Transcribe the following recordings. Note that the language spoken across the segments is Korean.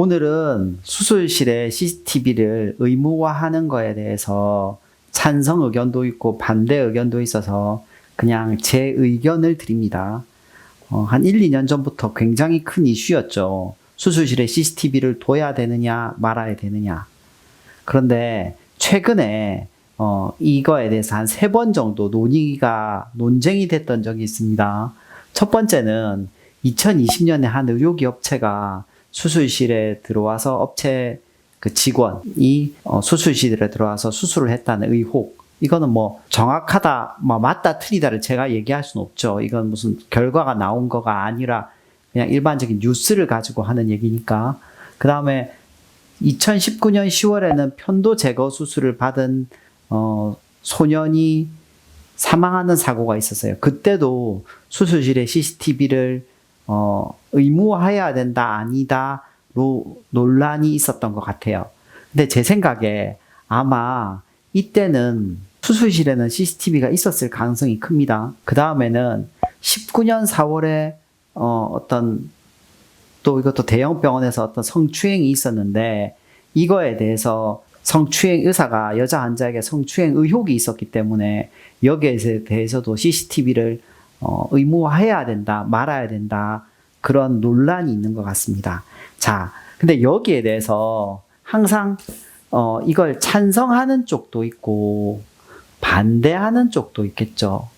오늘은 수술실에 CCTV를 의무화하는 거에 대해서 찬성 의견도 있고 반대 의견도 있어서 그냥 제 의견을 드립니다. 어, 한 1, 2년 전부터 굉장히 큰 이슈였죠. 수술실에 CCTV를 둬야 되느냐, 말아야 되느냐. 그런데 최근에 어, 이거에 대해서 한 세 번 정도 논의가, 논쟁이 됐던 적이 있습니다. 첫 번째는 2020년에 한 의료기 업체가 수술실에 들어와서 업체 그 직원이 어, 수술실에 들어와서 수술을 했다는 의혹. 이거는 뭐 정확하다, 뭐 맞다, 틀리다를 제가 얘기할 수는 없죠. 이건 무슨 결과가 나온 거가 아니라 그냥 일반적인 뉴스를 가지고 하는 얘기니까. 그 다음에 2019년 10월에는 편도 제거 수술을 받은 어, 소년이 사망하는 사고가 있었어요. 그때도 수술실에 CCTV를 어, 의무화해야 된다, 아니다로 논란이 있었던 것 같아요. 근데 제 생각에 아마 이때는 수술실에는 CCTV가 있었을 가능성이 큽니다. 그 다음에는 19년 4월에 어, 어떤 또 이것도 대형 병원에서 어떤 성추행이 있었는데 이거에 대해서 성추행 의사가 여자 환자에게 성추행 의혹이 있었기 때문에 여기에 대해서도 CCTV를 어, 의무화해야 된다, 말아야 된다 그런 논란이 있는 것 같습니다. 자, 근데 여기에 대해서 항상 어, 이걸 찬성하는 쪽도 있고 반대하는 쪽도 있겠죠.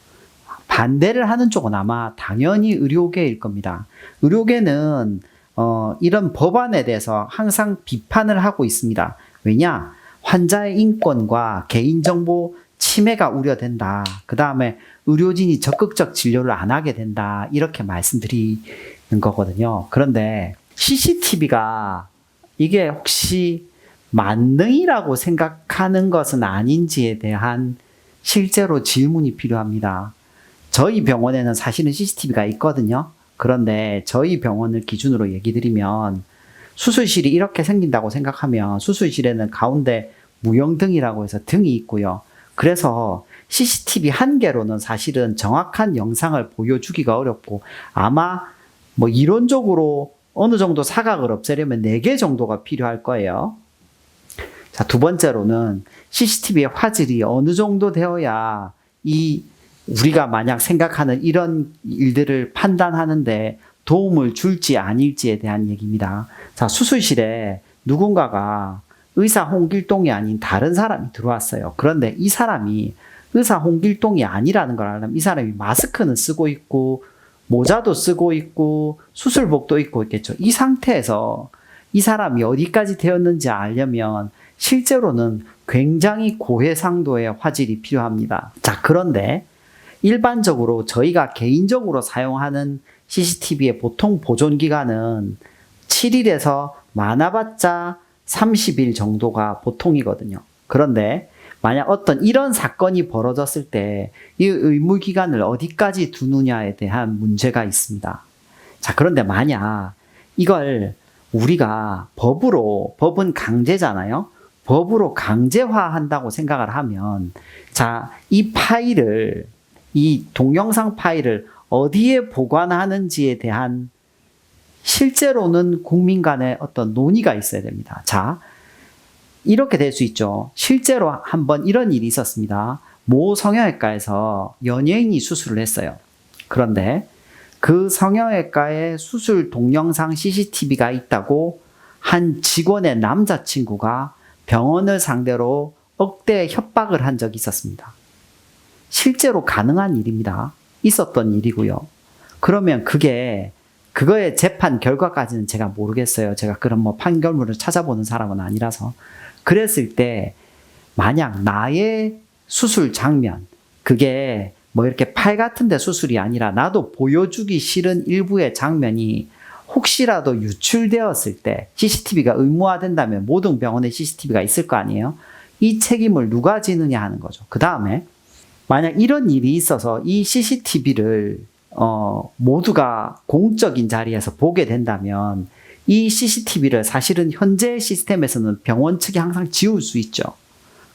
반대를 하는 쪽은 아마 당연히 의료계일 겁니다. 의료계는 어, 이런 법안에 대해서 항상 비판을 하고 있습니다. 왜냐? 환자의 인권과 개인정보 침해가 우려된다. 그 다음에 의료진이 적극적 진료를 안 하게 된다. 이렇게 말씀드리는 거거든요. 그런데 CCTV가 이게 혹시 만능이라고 생각하는 것은 아닌지에 대한 실제로 질문이 필요합니다. 저희 병원에는 사실은 CCTV가 있거든요. 그런데 저희 병원을 기준으로 얘기 드리면 수술실이 이렇게 생긴다고 생각하면 수술실에는 가운데 무영등이라고 해서 등이 있고요. 그래서 CCTV 한 개로는 사실은 정확한 영상을 보여주기가 어렵고 아마 뭐 이론적으로 어느 정도 사각을 없애려면 4개 정도가 필요할 거예요. 자, 두 번째로는 CCTV의 화질이 어느 정도 되어야 이 우리가 만약 생각하는 이런 일들을 판단하는데 도움을 줄지 아닐지에 대한 얘기입니다. 자, 수술실에 누군가가 의사 홍길동이 아닌 다른 사람이 들어왔어요. 그런데 이 사람이 의사 홍길동이 아니라는 걸 알려면 이 사람이 마스크는 쓰고 있고 모자도 쓰고 있고 수술복도 입고 있겠죠. 이 상태에서 이 사람이 어디까지 되었는지 알려면 실제로는 굉장히 고해상도의 화질이 필요합니다. 자, 그런데 일반적으로 저희가 개인적으로 사용하는 CCTV의 보통 보존 기간은 7일에서 많아봤자 30일 정도가 보통이거든요. 그런데 만약 어떤 이런 사건이 벌어졌을 때 이 의무 기간을 어디까지 두느냐에 대한 문제가 있습니다. 자, 그런데 만약 이걸 우리가 법으로, 법은 강제잖아요? 법으로 강제화한다고 생각을 하면, 자, 이 파일을, 이 동영상 파일을 어디에 보관하는지에 대한 실제로는 국민 간의 어떤 논의가 있어야 됩니다. 자, 이렇게 될 수 있죠. 실제로 한번 이런 일이 있었습니다. 모 성형외과에서 연예인이 수술을 했어요. 그런데 그 성형외과에 수술 동영상 CCTV가 있다고 한 직원의 남자친구가 병원을 상대로 억대 협박을 한 적이 있었습니다. 실제로 가능한 일입니다. 있었던 일이고요. 그러면 그게 그거의 재판 결과까지는 제가 모르겠어요. 제가 그런 뭐 판결문을 찾아보는 사람은 아니라서. 그랬을 때 만약 나의 수술 장면 그게 뭐 이렇게 팔 같은데 수술이 아니라 나도 보여주기 싫은 일부의 장면이 혹시라도 유출되었을 때 CCTV가 의무화된다면 모든 병원에 CCTV가 있을 거 아니에요? 이 책임을 누가 지느냐 하는 거죠. 그 다음에 만약 이런 일이 있어서 이 CCTV를 어, 모두가 공적인 자리에서 보게 된다면 이 CCTV를 사실은 현재 시스템에서는 병원 측이 항상 지울 수 있죠.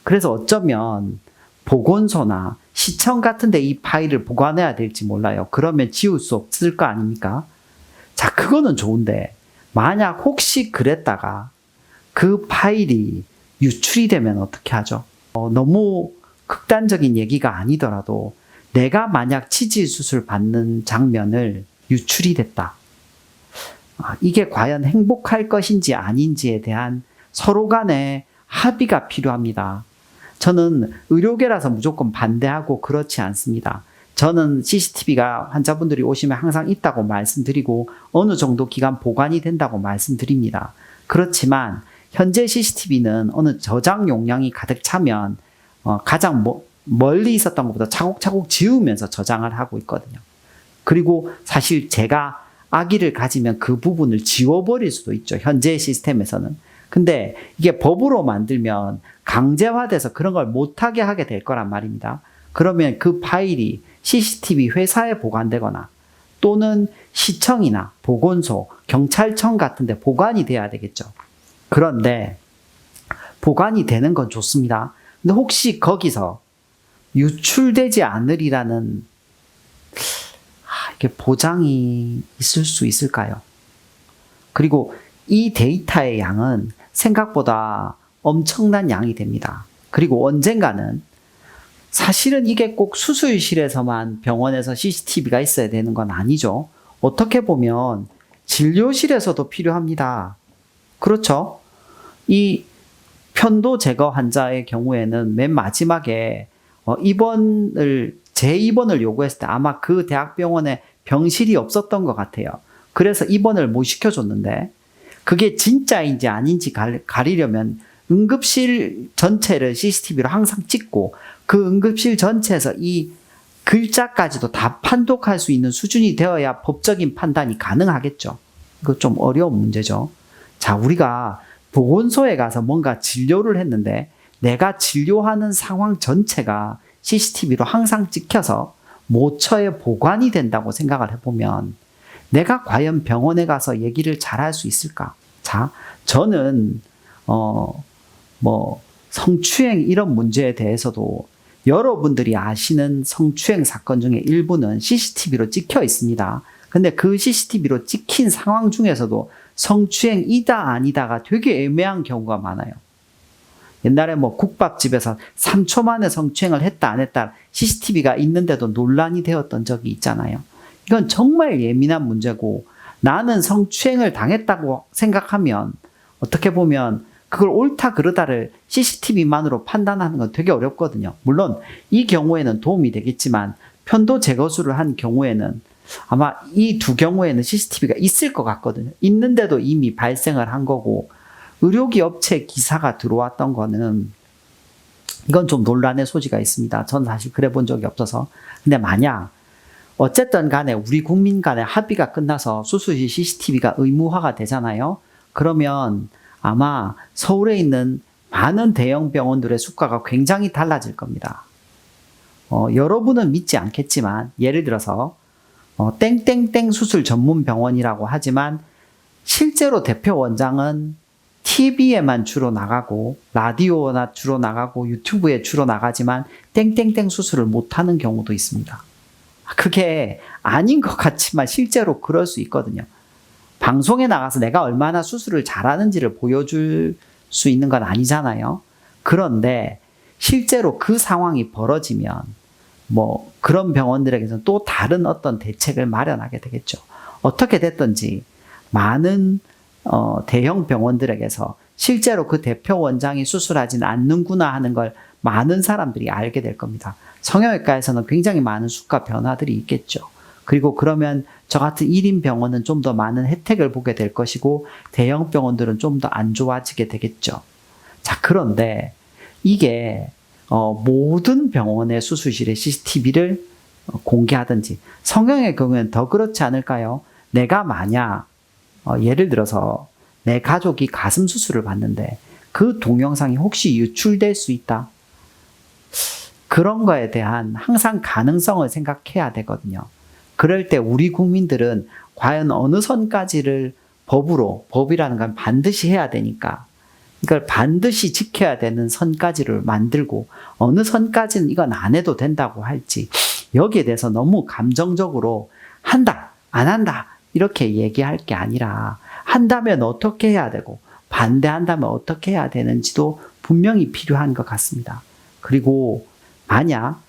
그래서 어쩌면 보건소나 시청 같은데 이 파일을 보관해야 될지 몰라요. 그러면 지울 수 없을 거 아닙니까? 자, 그거는 좋은데 만약 혹시 그랬다가 그 파일이 유출이 되면 어떻게 하죠? 어, 너무 극단적인 얘기가 아니더라도 내가 만약 치질 수술 받는 장면을 유출이 됐다. 아, 이게 과연 행복할 것인지 아닌지에 대한 서로 간의 합의가 필요합니다. 저는 의료계라서 무조건 반대하고 그렇지 않습니다. 저는 CCTV가 환자분들이 오시면 항상 있다고 말씀드리고 어느 정도 기간 보관이 된다고 말씀드립니다. 그렇지만 현재 CCTV는 어느 저장 용량이 가득 차면 어, 가장 뭐- 멀리 있었던 것보다 차곡차곡 지우면서 저장을 하고 있거든요. 그리고 사실 제가 아기를 가지면 그 부분을 지워버릴 수도 있죠. 현재 시스템에서는. 근데 이게 법으로 만들면 강제화돼서 그런 걸 못하게 하게 될 거란 말입니다. 그러면 그 파일이 CCTV 회사에 보관되거나 또는 시청이나 보건소, 경찰청 같은 데 보관이 돼야 되겠죠. 그런데 보관이 되는 건 좋습니다. 근데 혹시 거기서 유출되지 않으리라는 아, 이게 보장이 있을 수 있을까요? 그리고 이 데이터의 양은 생각보다 엄청난 양이 됩니다. 그리고 언젠가는 사실은 이게 꼭 수술실에서만 병원에서 CCTV가 있어야 되는 건 아니죠. 어떻게 보면 진료실에서도 필요합니다. 그렇죠? 이 편도 제거 환자의 경우에는 맨 마지막에 어, 입원을 재입원을 요구했을 때 아마 그 대학병원에 병실이 없었던 것 같아요. 그래서 입원을 못 시켜줬는데 그게 진짜인지 아닌지 가- 가리려면 응급실 전체를 CCTV로 항상 찍고 그 응급실 전체에서 이 글자까지도 다 판독할 수 있는 수준이 되어야 법적인 판단이 가능하겠죠. 이거 좀 어려운 문제죠. 자, 우리가 보건소에 가서 뭔가 진료를 했는데 내가 진료하는 상황 전체가 CCTV로 항상 찍혀서 모처에 보관이 된다고 생각을 해보면 내가 과연 병원에 가서 얘기를 잘 할 수 있을까? 자, 저는, 어, 뭐, 성추행 이런 문제에 대해서도 여러분들이 아시는 성추행 사건 중에 일부는 CCTV로 찍혀 있습니다. 근데 그 CCTV로 찍힌 상황 중에서도 성추행이다 아니다가 되게 애매한 경우가 많아요. 옛날에 뭐 국밥집에서 3초 만에 성추행을 했다 안 했다 CCTV가 있는데도 논란이 되었던 적이 있잖아요. 이건 정말 예민한 문제고 나는 성추행을 당했다고 생각하면 어떻게 보면 그걸 옳다 그르다를 CCTV만으로 판단하는 건 되게 어렵거든요. 물론 이 경우에는 도움이 되겠지만 편도 제거술을 한 경우에는 아마 이 두 경우에는 CCTV가 있을 것 같거든요. 있는데도 이미 발생을 한 거고 의료기 업체 기사가 들어왔던 거는 이건 좀 논란의 소지가 있습니다. 전 사실 그래 본 적이 없어서. 근데 만약 어쨌든 간에 우리 국민 간의 합의가 끝나서 수술실 CCTV가 의무화가 되잖아요. 그러면 아마 서울에 있는 많은 대형 병원들의 수가가 굉장히 달라질 겁니다. 어, 여러분은 믿지 않겠지만 예를 들어서 어, 땡땡땡 수술 전문 병원이라고 하지만 실제로 대표 원장은 TV에만 주로 나가고 라디오나 주로 나가고 유튜브에 주로 나가지만 땡땡땡 수술을 못하는 경우도 있습니다. 그게 아닌 것 같지만 실제로 그럴 수 있거든요. 방송에 나가서 내가 얼마나 수술을 잘하는지를 보여줄 수 있는 건 아니잖아요. 그런데 실제로 그 상황이 벌어지면 뭐 그런 병원들에게서는 또 다른 어떤 대책을 마련하게 되겠죠. 어떻게 됐든지 많은 어, 대형 병원들에게서 실제로 그 대표 원장이 수술하지는 않는구나 하는 걸 많은 사람들이 알게 될 겁니다. 성형외과에서는 굉장히 많은 수가 변화들이 있겠죠. 그리고 그러면 저 같은 1인 병원은 좀 더 많은 혜택을 보게 될 것이고 대형 병원들은 좀 더 안 좋아지게 되겠죠. 자, 그런데 이게 어, 모든 병원의 수술실에 CCTV를 공개하든지 경우에는 더 그렇지 않을까요? 내가 만약 어, 예를 들어서 내 가족이 가슴 수술을 받는데 그 동영상이 혹시 유출될 수 있다. 그런 거에 대한 항상 가능성을 생각해야 되거든요. 그럴 때 우리 국민들은 과연 어느 선까지를 법으로, 법이라는 건 반드시 해야 되니까 이걸 반드시 지켜야 되는 선까지를 만들고 어느 선까지는 이건 안 해도 된다고 할지 여기에 대해서 너무 감정적으로 한다, 안 한다, 이렇게 얘기할 게 아니라 한다면 어떻게 해야 되고 반대한다면 어떻게 해야 되는지도 분명히 필요한 것 같습니다. 그리고 만약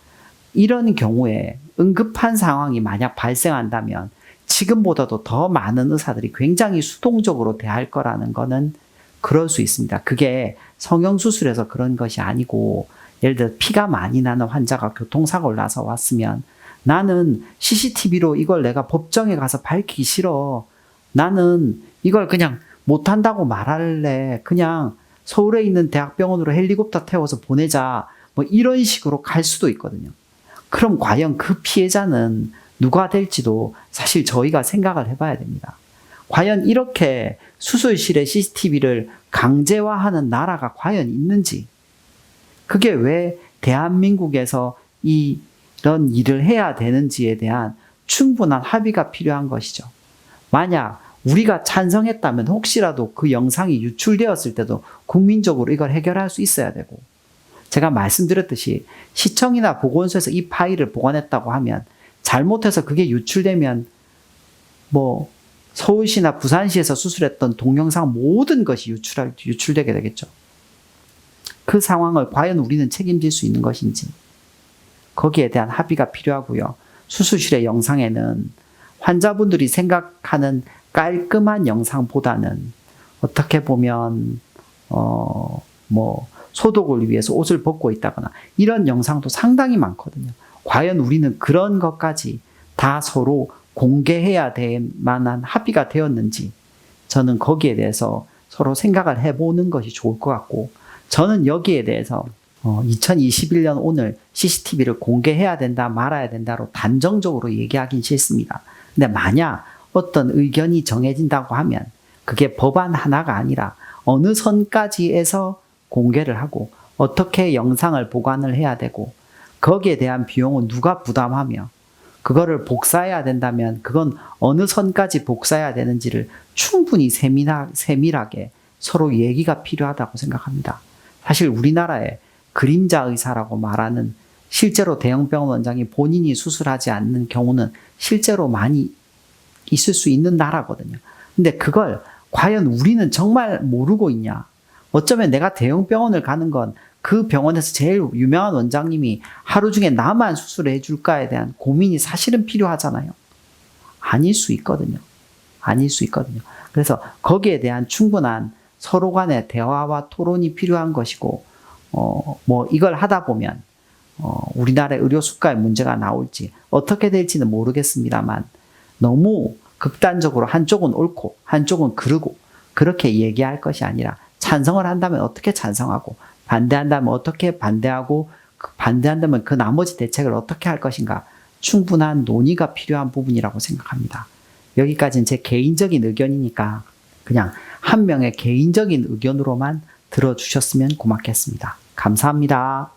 이런 경우에 응급한 상황이 만약 발생한다면 지금보다도 더 많은 의사들이 굉장히 수동적으로 대할 거라는 거는 그럴 수 있습니다. 그게 성형수술에서 그런 것이 아니고 예를 들어 피가 많이 나는 환자가 교통사고를 나서 왔으면 나는 CCTV로 이걸 내가 법정에 가서 밝히기 싫어. 나는 이걸 그냥 못한다고 말할래. 그냥 서울에 있는 대학병원으로 헬리콥터 태워서 보내자. 뭐 이런 식으로 갈 수도 있거든요. 그럼 과연 그 피해자는 누가 될지도 사실 저희가 생각을 해봐야 됩니다. 과연 이렇게 수술실에 CCTV를 강제화하는 나라가 과연 있는지, 그게 왜 대한민국에서 이, 이런 일을 해야 되는지에 대한 충분한 합의가 필요한 것이죠. 만약 우리가 찬성했다면 혹시라도 그 영상이 유출되었을 때도 국민적으로 이걸 해결할 수 있어야 되고, 제가 말씀드렸듯이 시청이나 보건소에서 이 파일을 보관했다고 하면 잘못해서 그게 유출되면 뭐 서울시나 부산시에서 수술했던 동영상 모든 것이 유출, 유출되게 되겠죠. 그 상황을 과연 우리는 책임질 수 있는 것인지 거기에 대한 합의가 필요하고요. 수술실의 영상에는 환자분들이 생각하는 깔끔한 영상보다는 어떻게 보면 어 뭐 소독을 위해서 옷을 벗고 있다거나 이런 영상도 상당히 많거든요. 과연 우리는 그런 것까지 다 서로 공개해야 될 만한 합의가 되었는지 저는 거기에 대해서 서로 생각을 해보는 것이 좋을 것 같고 저는 여기에 대해서 2021년 오늘 CCTV를 공개해야 된다 말아야 된다로 단정적으로 얘기하긴 싫습니다. 근데 만약 어떤 의견이 정해진다고 하면 그게 법안 하나가 아니라 어느 선까지에서 공개를 하고 어떻게 영상을 보관을 해야 되고 거기에 대한 비용은 누가 부담하며 그거를 복사해야 된다면 그건 어느 선까지 복사해야 되는지를 충분히 세밀하, 세밀하게 서로 얘기가 필요하다고 생각합니다. 사실 우리나라에 그림자 의사라고 말하는 실제로 대형병원 원장이 본인이 수술하지 않는 경우는 실제로 많이 있을 수 있는 나라거든요. 근데 그걸 과연 우리는 정말 모르고 있냐? 어쩌면 내가 대형병원을 가는 건 그 병원에서 제일 유명한 원장님이 하루 중에 나만 수술을 해줄까에 대한 고민이 사실은 필요하잖아요. 아닐 수 있거든요. 아닐 수 있거든요. 그래서 거기에 대한 충분한 서로 간의 대화와 토론이 필요한 것이고, 어, 뭐 이걸 하다 보면, 어, 우리나라의 의료 수가에 문제가 나올지 어떻게 될지는 모르겠습니다만, 너무 극단적으로 한쪽은 옳고 한쪽은 그르고 그렇게 얘기할 것이 아니라 찬성을 한다면 어떻게 찬성하고 반대한다면 어떻게 반대하고 그 반대한다면 그 나머지 대책을 어떻게 할 것인가 충분한 논의가 필요한 부분이라고 생각합니다. 여기까지는 제 개인적인 의견이니까 그냥 한 명의 개인적인 의견으로만 들어주셨으면 고맙겠습니다. 감사합니다.